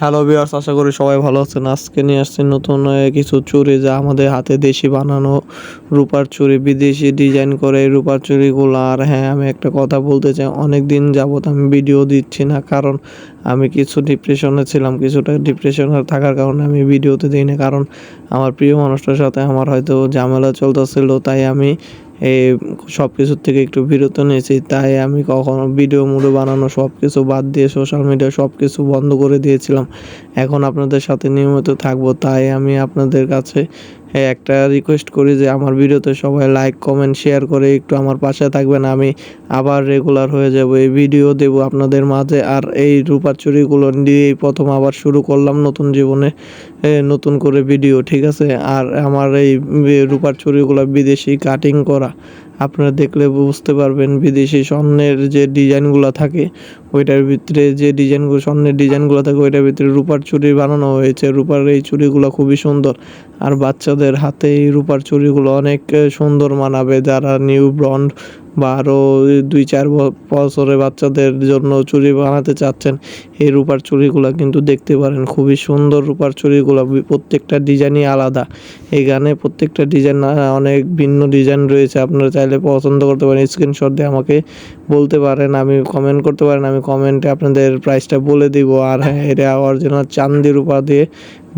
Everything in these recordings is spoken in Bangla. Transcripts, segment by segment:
হ্যালো ভিউয়ার্স আশা করি সবাই ভালো আছেন। আজকে নিয়ে আসছি নতুন কিছু চুড়ি যা আমাদের হাতে দেশি বানানো রূপার চুড়ি বিদেশি ডিজাইন করে এই রূপার চুড়িগুলো আর হ্যাঁ আমি একটা কথা বলতে চাই অনেক দিন যাবত আমি ভিডিও দিচ্ছি না, কারণ আমি কিছু ডিপ্রেশনে ছিলাম, কিছুটা ডিপ্রেশনে থাকার কারণে আমি ভিডিওতে দিই না কারণ আমার প্রিয় মানুষটার সাথে আমার হয়তো ঝামেলা চলতেছিল, তাই আমি সব কিছুর থেকে একটু বিরত নিয়েছি। তাই আমি কখনো ভিডিও মুডো বানানো সব কিছু বাদ দিয়ে সোশ্যাল মিডিয়া সব কিছু বন্ধ করে দিয়েছিলাম। এখন আপনাদের সাথে নিয়মিত থাকব, তাই আমি আপনাদের কাছে একটা রিকোয়েস্ট করি যে আমার ভিডিওতে সবাই লাইক কমেন্ট শেয়ার করে একটু আমার পাশে থাকবেন, আমি আবার রেগুলার হয়ে যাব। এই ভিডিও দেব আপনাদের মাঝে, আর এই রূপার চুরিগুলো দিয়েই প্রথম আবার শুরু করলাম নতুন জীবনে নতুন করে ভিডিও ঠিক আছে? আর আমার এই রূপার চুরিগুলো বিদেশি কাটিং করা আপনারা দেখলে বুঝতে পারবেন বিদেশি স্বর্ণের যে ডিজাইনগুলো থাকে, ওইটার ভিতরে যে ডিজাইনগুলো, স্বর্ণের ডিজাইনগুলো থাকে, ওইটার ভিতরে রূপার চুরি বানানো হয়েছে। রূপার এই চুরিগুলো খুবই সুন্দর। আর বাচ্চাদের হাতে এই রূপার চুরিগুলো অনেক সুন্দর মানাবে। যারা নিউ ব্রন্ড বা আরও দুই, চার বছরের বাচ্চাদের জন্য চুড়ি বানাতে চাচ্ছেন। এই রূপার চুড়িগুলো কিন্তু দেখতে পারেন, খুবই সুন্দর রূপার চুড়িগুলো প্রত্যেকটা ডিজাইনই আলাদা। এখানে প্রত্যেকটা ডিজাইন অনেক ভিন্ন ডিজাইন রয়েছে, আপনারা চাইলে পছন্দ করতে পারেন। স্ক্রিনশট দিয়ে আমাকে বলতে পারেন, আমি কমেন্ট করতে পারেন, আমি কমেন্টে আপনাদের প্রাইসটা বলে দিব। আর হ্যাঁ এটা অরিজিনাল চান্দি রূপা দিয়ে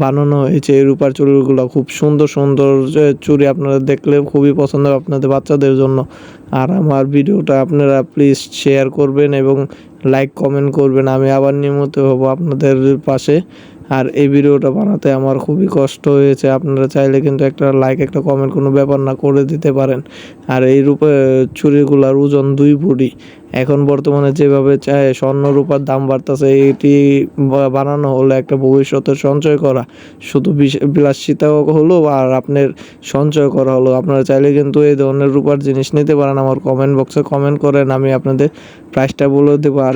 বানানো হয়েছে। রূপার চুড়িগুলো খুব সুন্দর সুন্দর চুরি চুড়ি আপনারা দেখলে খুবই পছন্দ আপনাদের বাচ্চাদের জন্য। আর আমার ভিডিওটা আপনারা প্লিজ শেয়ার করবেন এবং লাইক কমেন্ট করবেন, আমি আবার নিয়মিত হব আপনাদের পাশে। আর এই ভিডিওটা বানাতে আমার খুবই কষ্ট হয়েছে। আপনারা চাইলে কিন্তু একটা লাইক একটা কমেন্ট কোনো ব্যাপার না করে দিতে পারেন। আর এই রূপে চুড়িগুলার ওজন দুই ভরি। এখন বর্তমানে যেভাবে চায়, স্বর্ণ রূপার দাম বাড়তেছে, এটি বানানো হলো একটা ভবিষ্যতের সঞ্চয় করা। শুধু বিলাসিতাও হলো আর আপনার সঞ্চয় করা হলো। আপনারা চাইলে কিন্তু এই ধরনের রূপার জিনিস নিতে পারেন। আমার কমেন্ট বক্সে কমেন্ট করেন, আমি আপনাদের প্রাইসটা বলে দেবো। আর